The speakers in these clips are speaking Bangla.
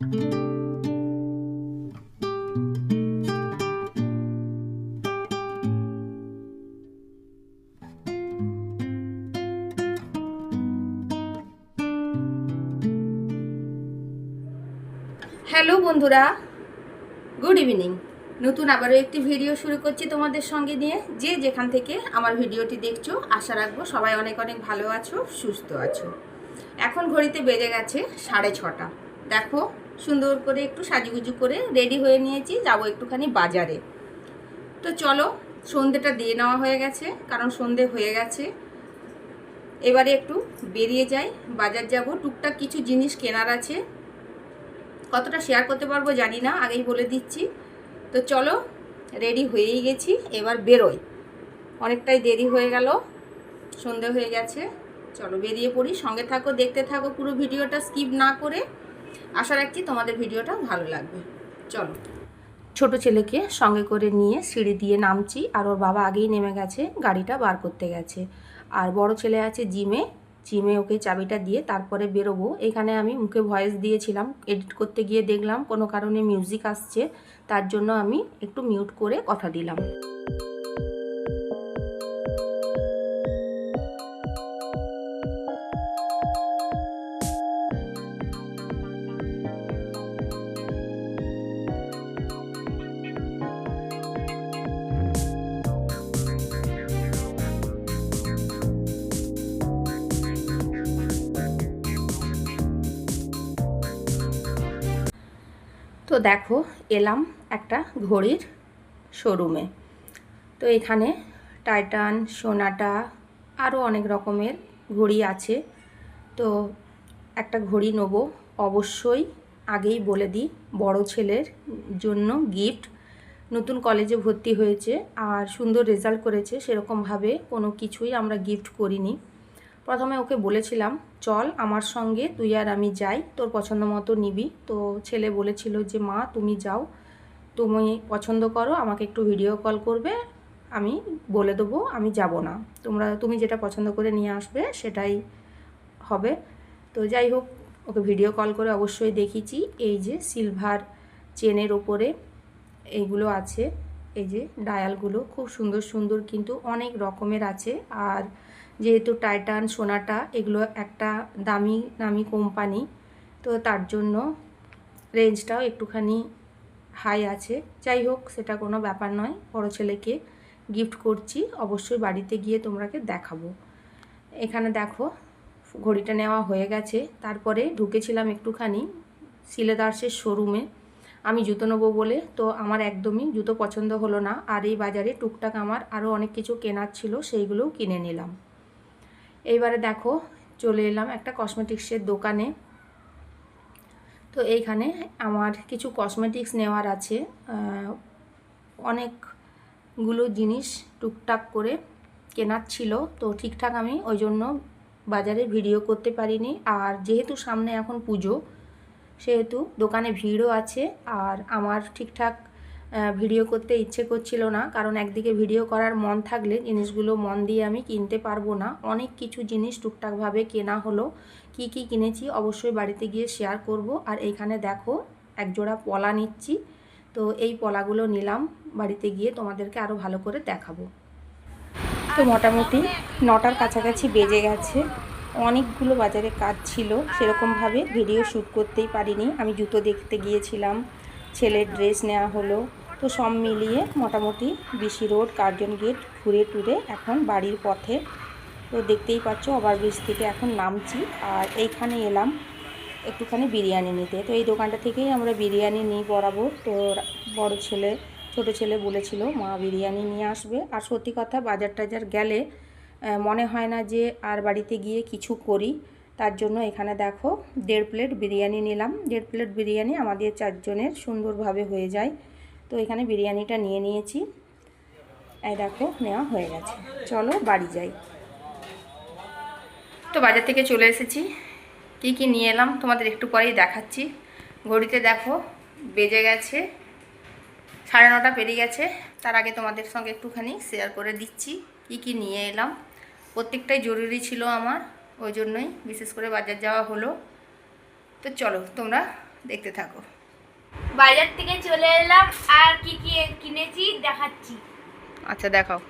হ্যালো বন্ধুরা, গুড ইভিনিং। নতুন আবারও একটি ভিডিও শুরু করছি তোমাদের সঙ্গে নিয়ে। যে যেখান থেকে আমার ভিডিওটি দেখছ, আশা রাখব সবাই অনেক অনেক ভালো আছো, সুস্থ আছো। এখন ঘড়িতে বেজে গেছে সাড়ে ছটা। দেখো সুন্দর করে একটু সাজুগুজু করে রেডি হয়ে নিয়েছি, যাব একটুখানি বাজারে। তো চলো, সন্ধেটা দিয়ে নেওয়া হয়ে গেছে, কারণ সন্ধে হয়ে গেছে। এবারে একটু বেরিয়ে যাই, বাজার যাব। টুকটাক কিছু জিনিস কেনার আছে। কতটা শেয়ার করতে পারব জানি না, আগেই বলে দিচ্ছি। তো চলো রেডি হয়েই গেছি, এবার বেরোই। অনেকটাই দেরি হয়ে গেল, সন্ধে হয়ে গেছে। চলো বেরিয়ে পড়ি, সঙ্গে থাকো, দেখতে থাকো পুরো ভিডিওটা স্কিপ না করে। আশা রাখছি তোমাদের ভিডিওটা ভালো লাগবে। চলো। ছোট ছেলেকে সঙ্গে করে নিয়ে সিঁড়ি দিয়ে নামছি, আর ওর বাবা আগেই নেমে গেছে, গাড়িটা বার করতে গেছে। আর বড় ছেলে আছে জিমে জিমে ওকে চাবিটা দিয়ে তারপরে বেরোবো। এখানে আমি মুখে ভয়েস দিয়েছিলাম, এডিট করতে গিয়ে দেখলাম কোনো কারণে মিউজিক আসছে, তার জন্য আমি একটু মিউট করে কথা দিলাম। তো দেখো, এলাম একটা ঘড়ির শোরুমে। তো এখানে টাইটান, সোনাটা আরও অনেক রকমের ঘড়ি আছে। তো একটা ঘড়ি নেব, অবশ্যই আগেই বলে দিই, বড় ছেলের জন্য গিফট নতুন কলেজে ভর্তি হয়েছে, আর সুন্দর রেজাল্ট করেছে, সেরকমভাবে কোনো কিছুই আমরা গিফট করিনি। প্রথমে ওকে বলেছিলাম, চল আমার সঙ্গে, তুই আর আমি যাই, তোর পছন্দ মতো নিবি। তো ছেলে বলেছিল যে, মা, তুমি যাও, তুমি পছন্দ করো, আমাকে একটু ভিডিও কল করবে, আমি বলে দেবো, আমি যাব না। তোমরা, তুমি যেটা পছন্দ করে নিয়ে আসবে, সেটাই হবে। তো যাই হোক, ওকে ভিডিও কল করে অবশ্যই দেখিয়েছি। এই যে সিলভার চেনের ওপরে এইগুলো আছে। এই যে ডায়ালগুলো খুব সুন্দর সুন্দর কিন্তু অনেক রকমের আছে। আর যেহেতু টাইটান, সোনাটা এগুলো একটা দামি দামি কোম্পানি, তো তার জন্য রেঞ্জটাও একটুখানি হাই আছে। যাই হোক, সেটা কোনো ব্যাপার নয়। বড় ছেলেকে গিফট করছি, অবশ্যই বাড়িতে গিয়ে তোমরাকে দেখাবো। এখানে দেখো, ঘড়িটা নেওয়া হয়ে গেছে। তারপরে ঢুকেছিলাম একটুখানি সিলেদার্সের শোরুমে। আমি জুতো নেব বলে। তো আমার একদমই জুতো পছন্দ হলো না। আর এই বাজারে টুকটাক আমার আরও অনেক কিছু কেনার ছিল, সেইগুলোও কিনে নিলাম। এইবারে দেখো, চলে এলাম একটা কসমেটিক্সের দোকানে। তো এইখানে আমার কিছু কসমেটিক্স নেওয়ার আছে। অনেকগুলো জিনিস টুকটাক করে কেনার ছিল। তো ঠিকঠাক আমি ওই জন্য বাজারে ভিডিও করতে পারিনি। আর যেহেতু সামনে এখন পুজো সেহেতু দোকানে ভিড়ও আছে আর আমার ঠিকঠাক ভিডিও করতে ইচ্ছে করছিল না। কারণ একদিকে ভিডিও করার মন থাকলে জিনিসগুলো মন দিয়ে আমি কিনতে পারব না। অনেক কিছু জিনিস টুকটাকভাবে কেনা হলো। কি কি কিনেছি অবশ্যই বাড়িতে গিয়ে শেয়ার করব। আর এইখানে দেখো এক জোড়া পলা নিচ্ছি। তো এই পলাগুলো নিলাম। বাড়িতে গিয়ে তোমাদেরকে আরও ভালো করে দেখাবো। তো মোটামুটি নটার কাছাকাছি বেজে গেছে। অনেকগুলো বাজারে কাজ ছিল, সেরকমভাবে ভিডিও শ্যুট করতেই পারিনি। আমি জুতো দেখতে গিয়েছিলাম, ছেলের ড্রেস নেওয়া হলো। তো সব মিলিয়ে মোটামুটি বিসি রোড কার্জন গেট ঘুরে টুরে এখন বাড়ির পথে। তো দেখতেই পাচ্ছ ওভারব্রিজ থেকে এখন নামছি, আর এইখানে এলাম একটুখানি বিরিয়ানি নিতে। তো এই দোকানটা থেকেই আমরা বিরিয়ানি নিই বরাবর। তো বড় ছেলে, ছোট ছেলে বলেছিল, মা, বিরিয়ানি নিয়ে আসবে। আর সত্যি কথা বাজার টাজার গেলে মনে হয় না যে আর বাড়িতে গিয়ে কিছু করি। তার জন্য এখানে দেখো, দেড় প্লেট বিরিয়ানি নিলাম। দেড় প্লেট বিরিয়ানি আমাদের চারজনের সুন্দরভাবে হয়ে যায়। তো এখানে বিরিয়ানিটা নিয়ে নিয়েছি। এই দেখো, নেওয়া হয়ে গেছে। চলো বাড়ি যাই। তো বাজার থেকে চলে এসেছি। কি কি নিয়ে এলাম তোমাদের একটু পরেই দেখাচ্ছি। ঘড়িতে দেখো, বেজে গেছে, সাড়ে নটা পেরিয়ে গেছে। তার আগে তোমাদের সঙ্গে একটুখানি শেয়ার করে দিচ্ছি। কি কি নিয়ে এলাম। প্রত্যেকটাই জরুরি ছিল আমার ওই জন্যই বিশেষ করে বাজার যাওয়া হলো। তো চলো তোমরা দেখতে থাকো। বাজার থেকে চলে এলাম আর কি কি কিনেছি দেখাচ্ছি। আচ্ছা দেখাও।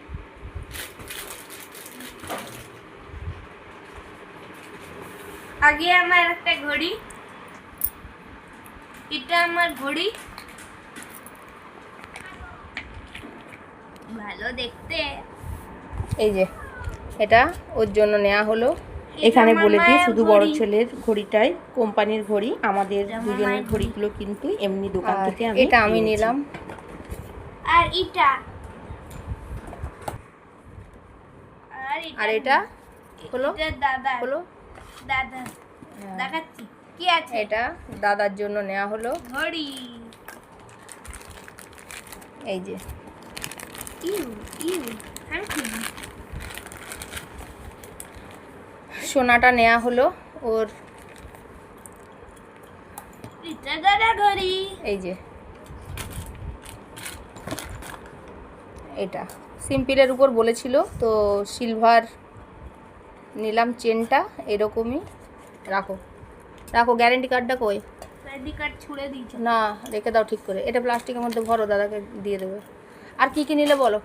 আগে আমার একটা ঘড়ি। এটা আমার ঘড়ি। ভালো দেখতে। এই যে। এটা ওর জন্য নেওয়া হলো। এখানে বলে দিই শুধু বড় ছেলের ঘড়িটাই কোম্পানির ঘড়ি আমাদের দুজনের ঘড়িগুলো কিন্তু এমনি দোকান থেকে এটা আমি নিলাম। আর এটা। আর এটা হলো? এটা দাদা হলো? দাদা হ্যাঁ, দেখাচ্ছি। কি আছে? এটা দাদার জন্য নেওয়া হলো। ঘড়ি। এই যে। ইউ ইউ আমি সোনাটা নেওয়া হলো ওর এই যে। এটা। সিম্পলের উপর বলেছিল, তো সিলভার নিলাম চেনটা, এরকমই। রাখো। রাখো গ্যারেন্টি কার্ডটা কই? না, রেখে দাও ঠিক করে। এটা প্লাস্টিকের মধ্যে ভরো, দাদাকে দিয়ে দেবে। আর কি কি নিলে বলো?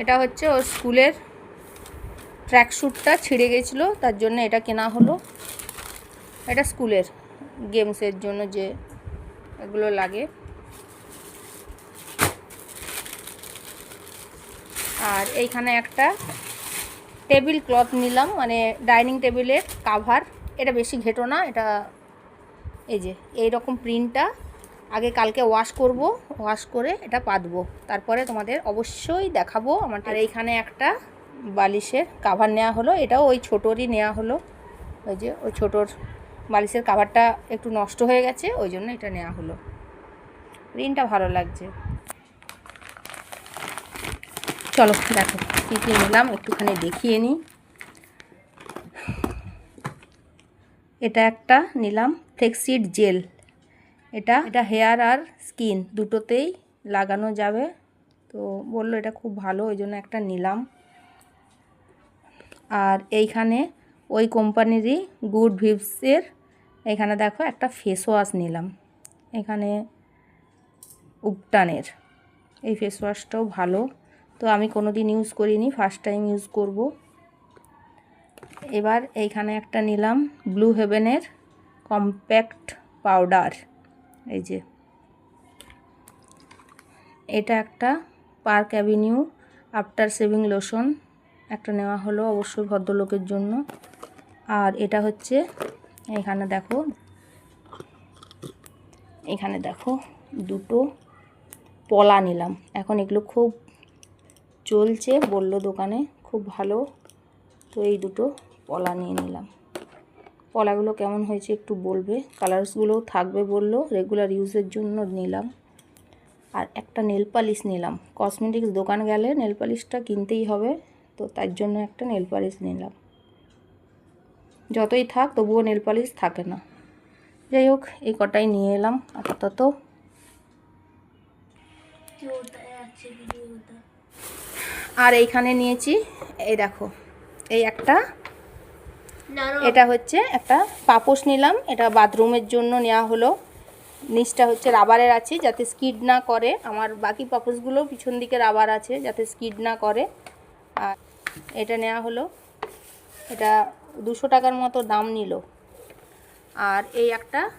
এটা হচ্ছে ওর স্কুলের ট্র্যাক স্যুটটা ছিঁড়ে গেছিল, তার জন্য এটা কেনা হলো। এটা স্কুলের গেমসের জন্য যে এগুলো লাগে। আর এইখানে একটা টেবিল ক্লথ নিলাম মানে ডাইনিং টেবিলের কাভার এটা বেশি ঘেটো না, এটা এই যে এই রকম প্রিন্টটা আগে কালকে ওয়াশ করব ওয়াশ করে এটা পাতবো। তারপরে তোমাদের অবশ্যই দেখাবো আমার আর এইখানে একটা বালিশের কাভার নেওয়া হলো, এটাও ওই ছোটোরই নেওয়া হলো। ওই যে, ওই ছোটোর বালিশের কাভারটা একটু নষ্ট হয়ে গেছে, ওই জন্য এটা নেওয়া হলো। প্রিন্টটা ভালো লাগছে। চলো, দেখো কী কী নিলাম, একটুখানি দেখিয়ে নিই। এটা একটা নিলাম ফ্লেক্সিড জেল এটা এটা হেয়ার আর স্কিন দুটোতেই লাগানো যাবে। তো বলল এটা খুব ভালো, ওই জন্য একটা নিলাম। আর এইখানে ওই কোম্পানিরই গুড ভিভসের এখানে দেখো একটা ফেস ওয়াশ নিলাম। এখানে উপটানের, এই ফেস ওয়াশটাও ভালো। তো আমি কোনো দিন ইউজ করিনি ফার্স্ট টাইম ইউজ করব। এবার এইখানে একটা নিলাম ব্লু হেভেনের কম্প্যাক্ট পাউডার এই যে। এটা একটা Park Avenue after shaving lotion একটা নেওয়া হলো অবশ্যই ভদ্রলোকের জন্য। আর এটা হচ্ছে এখানে দেখো। এখানে দেখো দুটো পলা নিলাম। এখন এগুলো খুব চলছে বলল দোকানে। খুব ভালো। তো এই দুটো পলা নিয়ে নিলাম। পলাগুলো কেমন হয়েছে একটু বলবে? কালার্সগুলোও থাকবে বলল রেগুলার ইউজের জন্য নিলাম। আর একটা নেল পালিশ নিলাম। কসমেটিক্স দোকান গেলে নেল পালিশটা কিনতেই হবে, তো তার জন্য একটা নেল পালিশ নিলাম। যতই থাক, তবুও নেল পালিশ থাকে না। যাই হোক, এই কটাই নিয়ে এলাম আপাতত। আর এইখানে নিয়েছি, এই দেখো, এই একটা এটা হচ্ছে একটা পাপোশ নিলাম। এটা বাথরুমের জন্য নেওয়া হলো। নিচটা হচ্ছে রাবারের আছে, যাতে স্কিড না করে। আমার বাকি পাপোশগুলো পিছন দিকে রাবার আছে, যাতে স্কিড না করে। আর এটা নেওয়া হলো। এটা দুশো টাকার মতো দাম নিল। আর এই একটা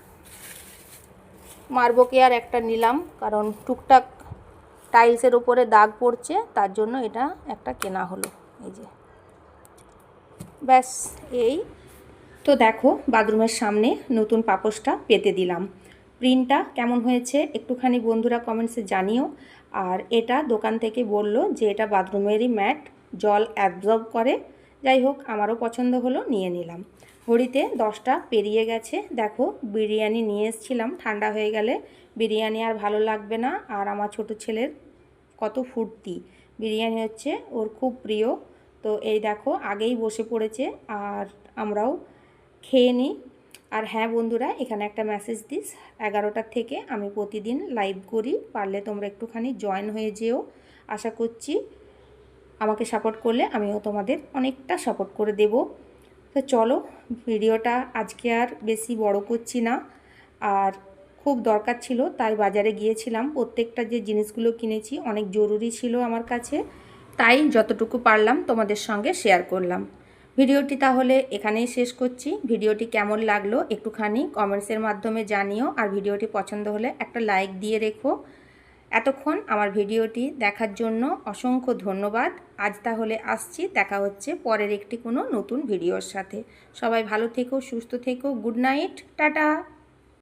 মার্বো কেয়ার একটা নিলাম, কারণ টুকটাক টাইলসের উপরে দাগ পড়ছে, তার জন্য এটা একটা কেনা হলো। এই যে। ব্যাস, এই। তো দেখো, বাথরুমের সামনে নতুন পাপোশটা পেতে দিলাম। প্রিন্টটা কেমন হয়েছে একটুখানি বন্ধুরা কমেন্টসে জানিও। আর এটা দোকান থেকে বলল যে এটা বাথরুমেরই ম্যাট, জল অ্যাবজর্ব করে। যাই হোক, আমারও পছন্দ হলো, নিয়ে নিলাম। ঘড়িতে দশটা পেরিয়ে গেছে। দেখো, বিরিয়ানি নিয়ে এসেছিলাম, ঠান্ডা হয়ে গেলে। বিরিয়ানি আর ভালো লাগবে না। আর আমার ছোট ছেলের কত ফুর্তি। বিরিয়ানি হচ্ছে ওর খুব প্রিয়। তো এই দেখো, আগেই বসে পড়েছে আর আমরাও খেয়ে নিই। আর হ্যাঁ বন্ধুরা, এখানে একটা মেসেজ দিস। এগারোটার থেকে আমি প্রতিদিন লাইভ করি, পারলে তোমরা একটুখানি জয়েন হয়ে যেও। আশা করছি আমাকে সাপোর্ট করলে আমিও তোমাদের অনেকটা সাপোর্ট করে দেব। তো চলো, ভিডিওটা আজকে আর বেশি বড় করছি না। আর খুব দরকার ছিল, তাই বাজারে গিয়েছিলাম। প্রত্যেকটা যে জিনিসগুলো কিনেছি, অনেক জরুরি ছিল আমার কাছে। তাই যতটুকু পারলাম তোমাদের সঙ্গে শেয়ার করলাম। ভিডিওটি তাহলে এখানেই শেষ করছি। ভিডিওটি কেমন লাগল একটুখানি কমেন্টসের মাধ্যমে জানিও আর ভিডিওটি পছন্দ হলে একটা লাইক দিয়ে রেখো। এতক্ষণ আমার ভিডিওটি দেখার জন্য অসংখ্য ধন্যবাদ। আজ তাহলে আসছি, দেখা হচ্ছে পরের একটি কোনো নতুন ভিডিওর সাথে। সবাই ভালো থেকো, সুস্থ থেকো গুড নাইট টাটা!